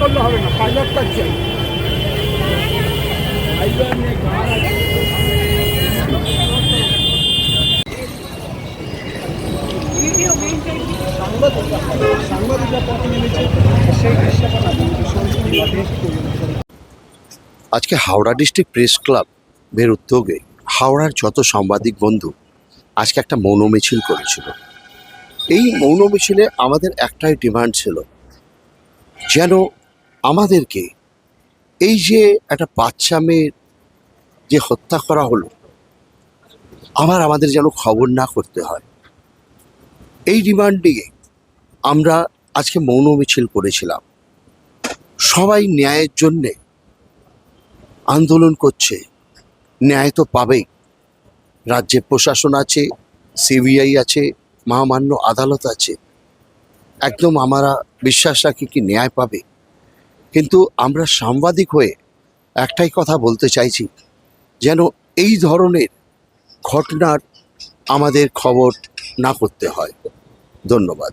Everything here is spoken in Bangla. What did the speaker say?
করলে হবে না পাইলট পাচ্ছে আজকে হাওড়া ডিস্ট্রিক্ট প্রেস ক্লাবের উদ্যোগে হাওড়ার যত সাংবাদিক বন্ধু আজকে একটা মৌন মিছিল করেছিল। এই মৌন মিছিলে আমাদের একটাই ডিমান্ড ছিল যেন আমাদেরকে এই যে একটা বাচ্চা মেয়ের যে হত্যা করা হলো, আবার আমাদের যেন খবর না করতে হয়। এই ডিমান্ড নিয়ে আমরা আজকে মৌন মিছিল করেছিলাম। সবাই ন্যায়ের জন্যে আন্দোলন করছে। ন্যায় তো পাবেই। রাজ্যে প্রশাসন আছে, সিবিআই আছে, মহামান্য আদালত আছে। একদম আমরা বিশ্বাস রাখি কি ন্যায় পাবে। কিন্তু আমরা সাংবাদিক হয়ে একটাই কথা বলতে চাইছি, যেন এই ধরনের ঘটনার আমাদের খবর না করতে হয়। ধন্যবাদ।